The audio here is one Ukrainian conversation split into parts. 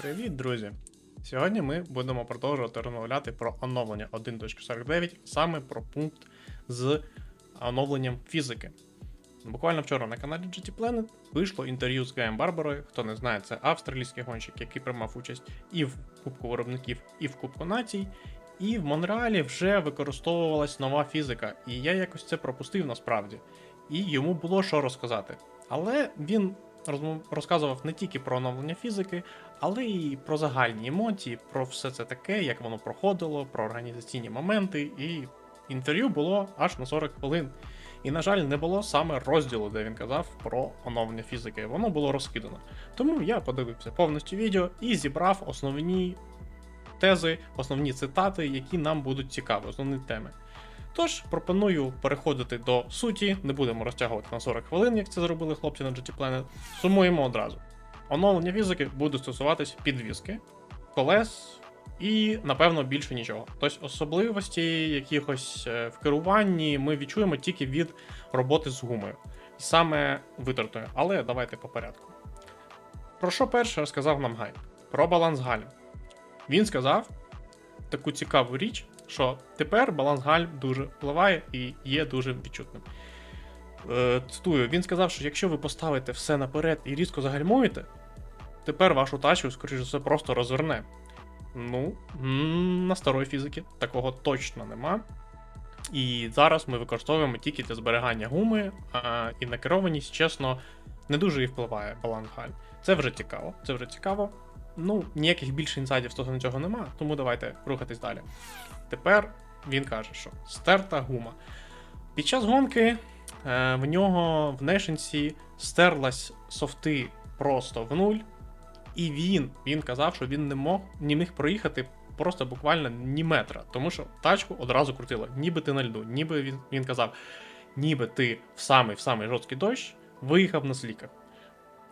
Привіт, друзі! Сьогодні ми будемо продовжувати розмовляти про оновлення 1.49, саме про пункт з оновленням фізики. Буквально вчора на каналі GT Planet вийшло інтерв'ю з Гаєм Барбарою. Хто не знає, це австралійський гонщик, який приймав участь і в Кубку виробників, і в Кубку націй. І в Монреалі вже використовувалась нова фізика, і я якось це пропустив насправді. І йому було що розказати. Але він розказував не тільки про оновлення фізики, але й про загальні емоції, про все це таке, як воно проходило, про організаційні моменти. І інтерв'ю було аж на 40 хвилин. І, на жаль, не було саме розділу, де він казав про оновлення фізики. Воно було розкидано. Тому я подивився повністю відео і зібрав основні тези, основні цитати, які нам будуть цікаві, основні теми. Тож пропоную переходити до суті, не будемо розтягувати на 40 хвилин, як це зробили хлопці на GT Planet. Сумуємо одразу. Оновлення фізики буде стосуватись підвіски, колес і, напевно, більше нічого. Тобто особливості якихось е, в керуванні ми відчуємо тільки від роботи з гумою, саме витратою. Але давайте по порядку. Про що перше розказав нам Гай? Про баланс гальм. Він сказав таку цікаву річ, що тепер баланс гальм дуже впливає і є дуже відчутним. Е, цитую, він сказав, що якщо ви поставите все наперед і різко загальмуєте, тепер вашу тачку, скоріш за все, просто розверне. Ну, на старої фізики такого точно нема. І зараз ми використовуємо тільки для зберігання гуми, а, і на керованість, чесно, не дуже і впливає баланс гальм. Це вже цікаво. Це вже цікаво. Ну, ніяких більше інсайдів стосовно цього нема, тому давайте рухатись далі. Тепер він каже, що стерта гума. Під час гонки е, в нього в Нешенсі стерлась софти просто в нуль, і він, він казав, що він не мог не міг проїхати просто буквально ні метра, тому що тачку одразу крутило, ніби ти на льду, ніби він, він казав, ніби ти в самий в самий жорсткий дощ виїхав на сліках.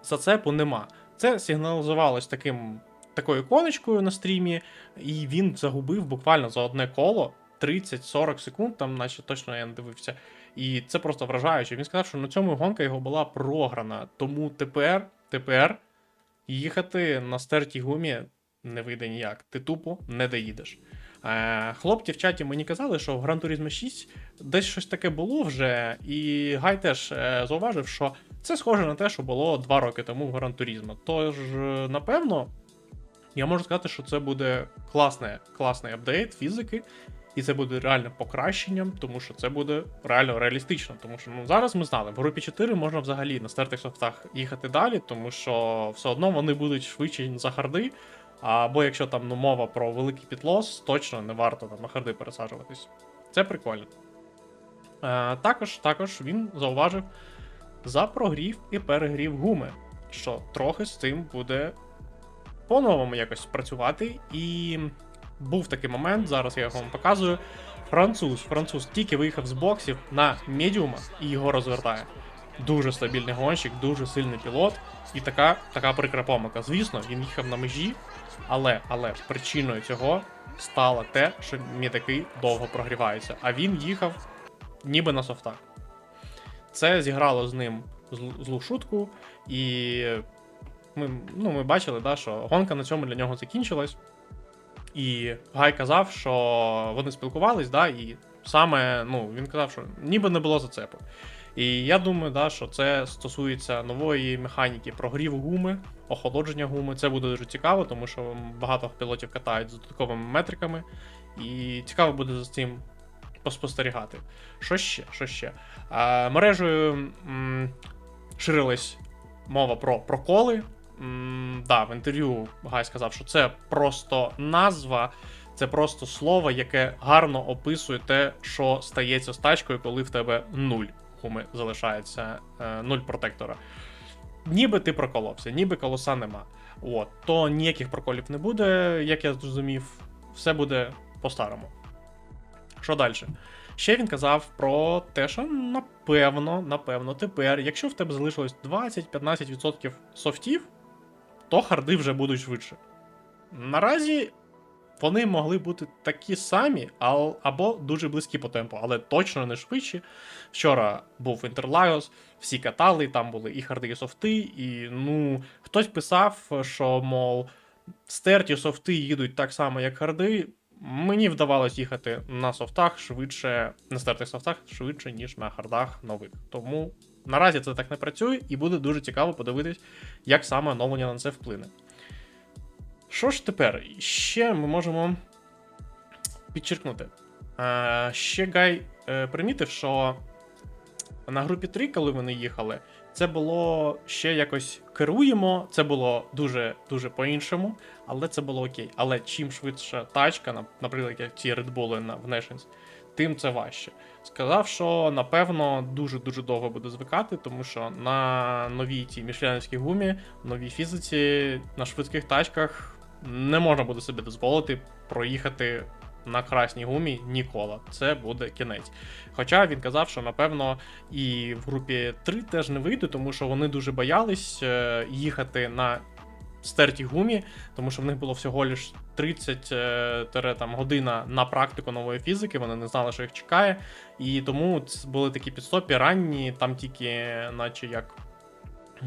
Зацепу нема. Це сигналізувалось таким такою іконочкою на стрімі, і він загубив буквально за одне коло 30-40 секунд, там, наче точно я не дивився. І це просто вражаюче. Він сказав, що на цьому гонка його була програна. Тому тепер, тепер їхати на стертій гумі не вийде ніяк. Ти тупо не доїдеш. Е, хлопці в чаті мені казали, що в Gran Turismo 6 десь щось таке було вже, і Гай теж е, зауважив, що це схоже на те, що було два роки тому в Gran Turismo. Тож, е, напевно, я можу сказати, що це буде класний, класний апдейт фізики, і це буде реально покращенням, тому що це буде реально реалістично. Тому що ну, зараз ми знали, в групі 4 можна взагалі на стертих софтах їхати далі, тому що все одно вони будуть швидші за харди. Або якщо там ну, мова про великий підлос, точно не варто там на харди пересаджуватись. Це прикольно. Е, також, також він зауважив за прогрів і перегрів гуми, що трохи з цим буде по-новому якось працювати. І був такий момент, зараз я його вам показую. Француз, француз тільки виїхав з боксів на медіума і його розвертає. Дуже стабільний гонщик, дуже сильний пілот. І така, така прикра помилка. Звісно, він їхав на межі, але, але причиною цього стало те, що м'ядаки довго прогріваються. А він їхав ніби на софтах. Це зіграло з ним зл- злу шутку, і ми, ну, ми бачили, да, що гонка на цьому для нього закінчилась. І Гай казав, що вони спілкувались, да, і саме ну, він казав, що ніби не було зацепу. І я думаю, да, що це стосується нової механіки прогріву гуми, охолодження гуми. Це буде дуже цікаво, тому що багато пілотів катають з додатковими метриками. І цікаво буде за цим поспостерігати. Що ще? Що ще? А, мережею м, ширилась мова про проколи. Да, в інтерв'ю Гай сказав, що це просто назва, це просто слово, яке гарно описує те, що стається з тачкою, коли в тебе нуль гуми залишається, е, нуль протектора. Ніби ти проколовся, ніби колоса нема. От, то ніяких проколів не буде, як я зрозумів, все буде по-старому. Що далі? Ще він казав про те, що напевно, напевно, тепер, якщо в тебе залишилось 20-15% софтів, то харди вже будуть швидше. Наразі вони могли бути такі самі, або дуже близькі по темпу, але точно не швидші. Вчора був Інтерлайос, всі катали, там були і харди, і софти, і ну, хтось писав, що, мов, Стерті софти їдуть так само, як харди. Мені вдавалось їхати на софтах швидше, на стертих софтах швидше, ніж на хардах нових. Тому наразі це так не працює, і буде дуже цікаво подивитись, як саме оновлення на це вплине. Що ж тепер? Ще ми можемо підчеркнути. Е, ще Гай е, примітив, що на групі 3, коли вони їхали, це було ще якось керуємо, це було дуже дуже по-іншому, але це було окей. Але чим швидше тачка, наприклад, як ці Bull на в Nations, тим це важче. Сказав, що напевно дуже-дуже довго буде звикати, тому що на новій цій мішленівській гумі, новій фізиці, на швидких тачках не можна буде собі дозволити проїхати на красній гумі ніколи. Це буде кінець. Хоча він казав, що напевно і в групі 3 теж не вийде, тому що вони дуже боялись е, їхати на стертій гумі, тому що в них було всього лиш 30 е, там, година на практику нової фізики, вони не знали, що їх чекає. І тому були такі підстопі ранні, там тільки, наче як.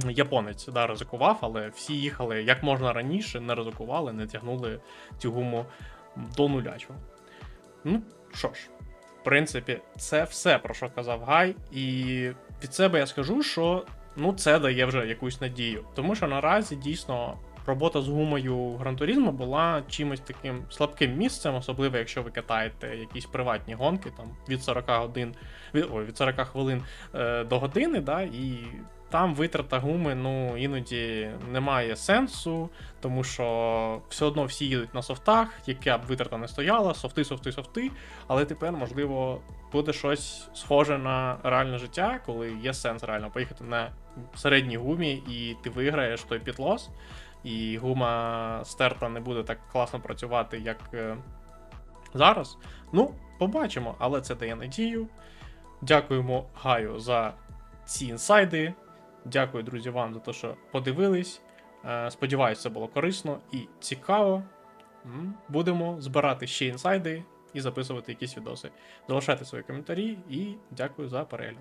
Японець да, ризикував, але всі їхали як можна раніше, не ризикували, не тягнули цю гуму до нулячого. Ну що ж, в принципі, це все про що казав Гай, і від себе я скажу, що ну це дає вже якусь надію. Тому що наразі дійсно робота з гумою грантурізму була чимось таким слабким місцем, особливо якщо ви катаєте якісь приватні гонки, там від 40 годин, від, ой, від 40 хвилин е, до години, да, і там витрата гуми ну іноді немає сенсу, тому що все одно всі їдуть на софтах, яка б витрата не стояла, софти, софти, софти. Але тепер, можливо, буде щось схоже на реальне життя, коли є сенс реально поїхати на середній гумі, і ти виграєш той підлос, і гума стерта не буде так класно працювати, як е, зараз. Ну, побачимо, але це дає надію. Дякуємо Гаю за ці інсайди. Дякую, друзі, вам за те, що подивились. Е, Сподіваюсь, це було корисно і цікаво. Будемо збирати ще інсайди і записувати якісь відоси. Залишайте свої коментарі і дякую за перегляд.